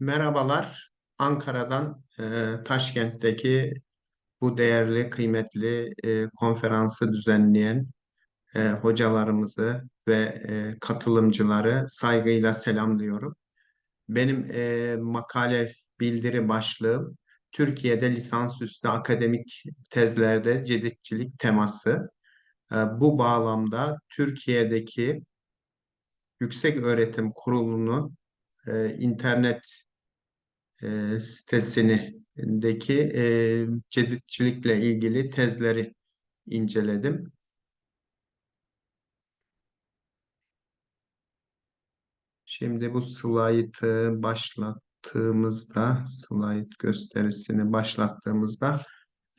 Merhabalar. Ankara'dan e, Taşkent'teki bu değerli, kıymetli e, konferansı düzenleyen e, hocalarımızı ve e, katılımcıları saygıyla selamlıyorum. Benim e, makale bildiri başlığım Türkiye'de lisansüstü akademik tezlerde ceditçilik teması. E, bu bağlamda Türkiye'deki Yüksek Öğretim Kurulu'nun e, internet e, sitesindeki e, ceditçilikle ilgili tezleri inceledim. Şimdi bu slaytı başlattığımızda, slayt gösterisini başlattığımızda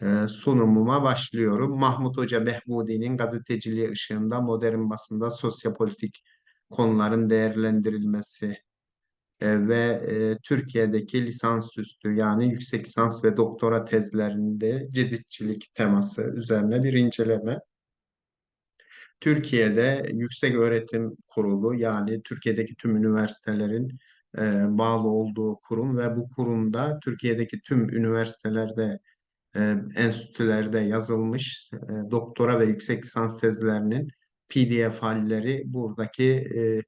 e, sunumuma başlıyorum. Mahmut Hoca Behbudi'nin gazeteciliği ışığında modern basında sosyopolitik konuların değerlendirilmesi e, ve e, Türkiye'deki lisansüstü yani yüksek lisans ve doktora tezlerinde ceditçilik teması üzerine bir inceleme. Türkiye'de Yüksek Öğretim Kurulu yani Türkiye'deki tüm üniversitelerin e, bağlı olduğu kurum ve bu kurumda Türkiye'deki tüm üniversitelerde e, enstitülerde yazılmış e, doktora ve yüksek lisans tezlerinin PDF halleri buradaki e,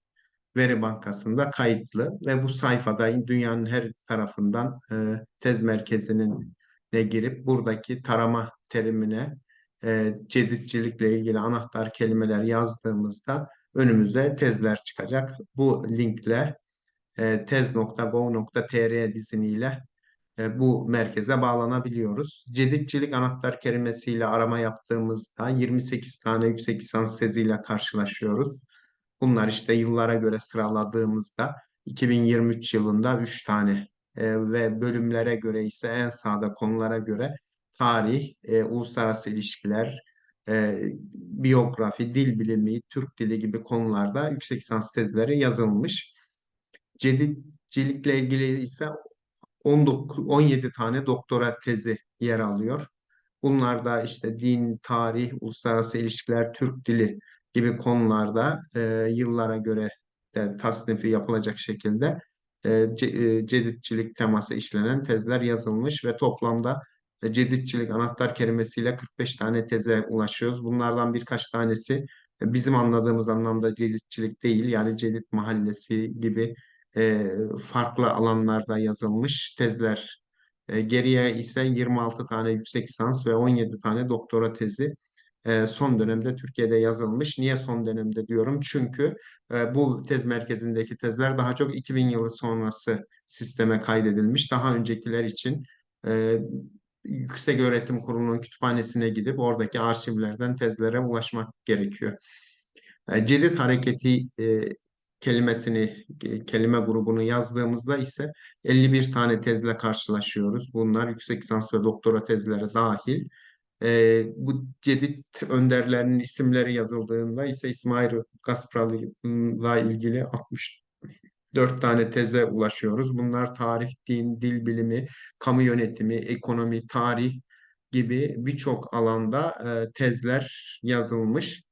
veri bankasında kayıtlı ve bu sayfada dünyanın her tarafından e, tez merkezinin ne girip buradaki tarama terimine e, ceditçilikle ilgili anahtar kelimeler yazdığımızda önümüze tezler çıkacak. Bu linkle e, tez.gov.tr diziniyle e, bu merkeze bağlanabiliyoruz. Ceditçilik anahtar kelimesiyle arama yaptığımızda 28 tane yüksek lisans teziyle karşılaşıyoruz. Bunlar işte yıllara göre sıraladığımızda 2023 yılında 3 tane e, ve bölümlere göre ise en sağda konulara göre tarih, e, uluslararası ilişkiler, e, biyografi, dil bilimi, Türk dili gibi konularda yüksek lisans tezleri yazılmış. Ceditçilikle ilgili ise 19, 17 tane doktora tezi yer alıyor. Bunlar da işte din, tarih, uluslararası ilişkiler, Türk dili gibi konularda e, yıllara göre de tasnifi yapılacak şekilde e, ceditçilik teması işlenen tezler yazılmış ve toplamda e, ceditçilik anahtar kelimesiyle 45 tane teze ulaşıyoruz. Bunlardan birkaç tanesi e, bizim anladığımız anlamda ceditçilik değil yani cedit mahallesi gibi e, farklı alanlarda yazılmış tezler. E, geriye ise 26 tane yüksek lisans ve 17 tane doktora tezi e, son dönemde Türkiye'de yazılmış. Niye son dönemde diyorum? Çünkü e, bu tez merkezindeki tezler daha çok 2000 yılı sonrası sisteme kaydedilmiş. Daha öncekiler için e, Yüksek Öğretim Kurulu'nun kütüphanesine gidip oradaki arşivlerden tezlere ulaşmak gerekiyor. Cedid hareketi kelimesini, kelime grubunu yazdığımızda ise 51 tane tezle karşılaşıyoruz. Bunlar yüksek lisans ve doktora tezleri dahil. E, bu cedid önderlerinin isimleri yazıldığında ise İsmail Gaspral'la ilgili 64 tane teze ulaşıyoruz. Bunlar tarih, din, dil bilimi, kamu yönetimi, ekonomi, tarih gibi birçok alanda e, tezler yazılmış.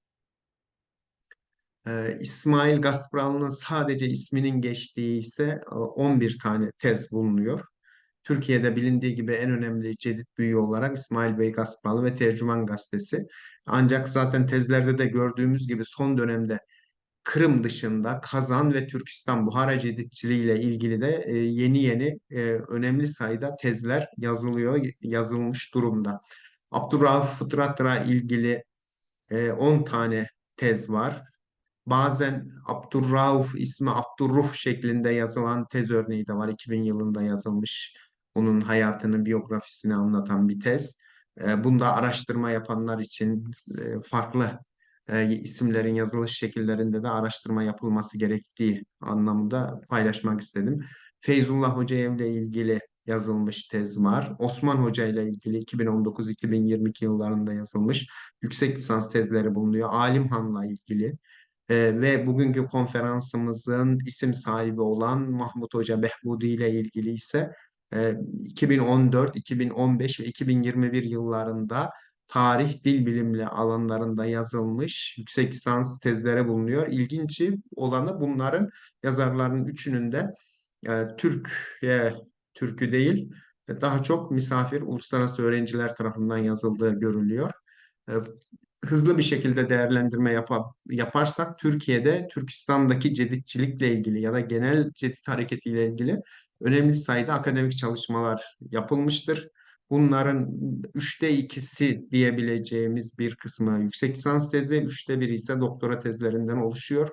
E, İsmail Gaspralı'nın sadece isminin geçtiği ise 11 tane tez bulunuyor. Türkiye'de bilindiği gibi en önemli cedid büyüğü olarak İsmail Bey Gaspalı ve Tercüman Gazetesi. Ancak zaten tezlerde de gördüğümüz gibi son dönemde Kırım dışında Kazan ve Türkistan Buhara cedidçiliği ile ilgili de e, yeni yeni e, önemli sayıda tezler yazılıyor, yazılmış durumda. Abdurrauf Fıtrat'la ilgili e, 10 tane tez var. Bazen Abdurrauf ismi Abdurruf şeklinde yazılan tez örneği de var. 2000 yılında yazılmış onun hayatının biyografisini anlatan bir tez. E, bunda araştırma yapanlar için e, farklı e, isimlerin yazılış şekillerinde de araştırma yapılması gerektiği anlamında paylaşmak istedim. Feyzullah Hocayev ile ilgili yazılmış tez var. Osman Hoca ile ilgili 2019-2022 yıllarında yazılmış yüksek lisans tezleri bulunuyor. Alim Han'la ilgili e, ve bugünkü konferansımızın isim sahibi olan Mahmut Hoca Behbudi ile ilgili ise 2014, ee, 2015 ve 2021 yıllarında tarih, dil bilimli alanlarında yazılmış yüksek lisans tezleri bulunuyor. İlginci olanı bunların yazarların üçünün de e, Türkiye Türkü değil, e, daha çok misafir uluslararası öğrenciler tarafından yazıldığı görülüyor. E, hızlı bir şekilde değerlendirme yapa- yaparsak Türkiye'de Türkistan'daki ceditçilikle ilgili ya da genel cedit hareketiyle ilgili önemli sayıda akademik çalışmalar yapılmıştır. Bunların üçte ikisi diyebileceğimiz bir kısmı yüksek lisans tezi, üçte biri ise doktora tezlerinden oluşuyor.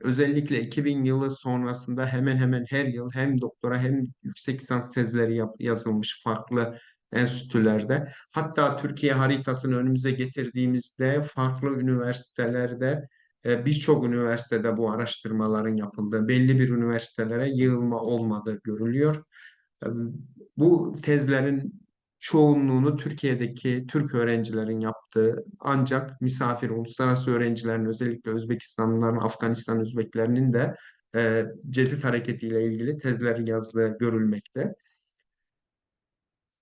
Özellikle 2000 yılı sonrasında hemen hemen her yıl hem doktora hem yüksek lisans tezleri yazılmış farklı enstitülerde. Hatta Türkiye haritasını önümüze getirdiğimizde farklı üniversitelerde birçok üniversitede bu araştırmaların yapıldığı, belli bir üniversitelere yığılma olmadığı görülüyor. E, Bu tezlerin çoğunluğunu Türkiye'deki Türk öğrencilerin yaptığı ancak misafir uluslararası öğrencilerin özellikle Özbekistanlıların, Afganistan Özbeklerinin de e, Cedid Hareketi ilgili tezler yazdığı görülmekte.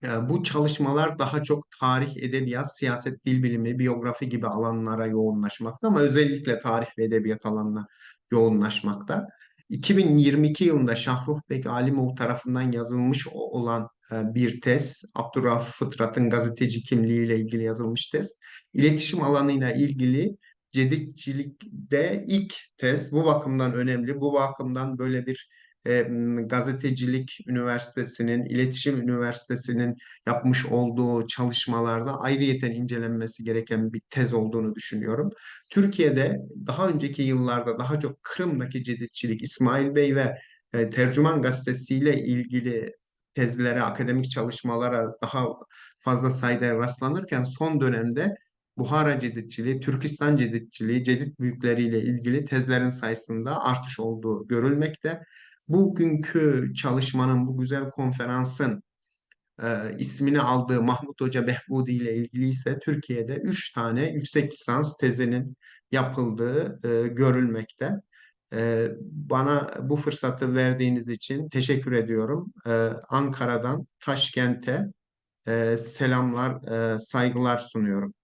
Yani bu çalışmalar daha çok tarih, edebiyat, siyaset, dil bilimi, biyografi gibi alanlara yoğunlaşmakta ama özellikle tarih ve edebiyat alanına yoğunlaşmakta. 2022 yılında Şahruh Bek Alimoğlu tarafından yazılmış olan e, bir tez, Abdurrahman Fıtrat'ın gazeteci kimliğiyle ilgili yazılmış tez, iletişim alanıyla ilgili ceditçilikte ilk tez bu bakımdan önemli. Bu bakımdan böyle bir e, gazetecilik üniversitesinin, iletişim üniversitesinin yapmış olduğu çalışmalarda ayrıyeten incelenmesi gereken bir tez olduğunu düşünüyorum. Türkiye'de daha önceki yıllarda daha çok Kırım'daki ceditçilik, İsmail Bey ve e, Tercüman Gazetesi ile ilgili tezlere, akademik çalışmalara daha fazla sayıda rastlanırken son dönemde Buhara ceditçiliği, Türkistan ceditçiliği, cedit büyükleriyle ilgili tezlerin sayısında artış olduğu görülmekte. Bugünkü çalışmanın, bu güzel konferansın e, ismini aldığı Mahmut Hoca Behbudi ile ilgili ise Türkiye'de üç tane yüksek lisans tezinin yapıldığı e, görülmekte. E, bana bu fırsatı verdiğiniz için teşekkür ediyorum. E, Ankara'dan Taşkent'e e, selamlar, e, saygılar sunuyorum.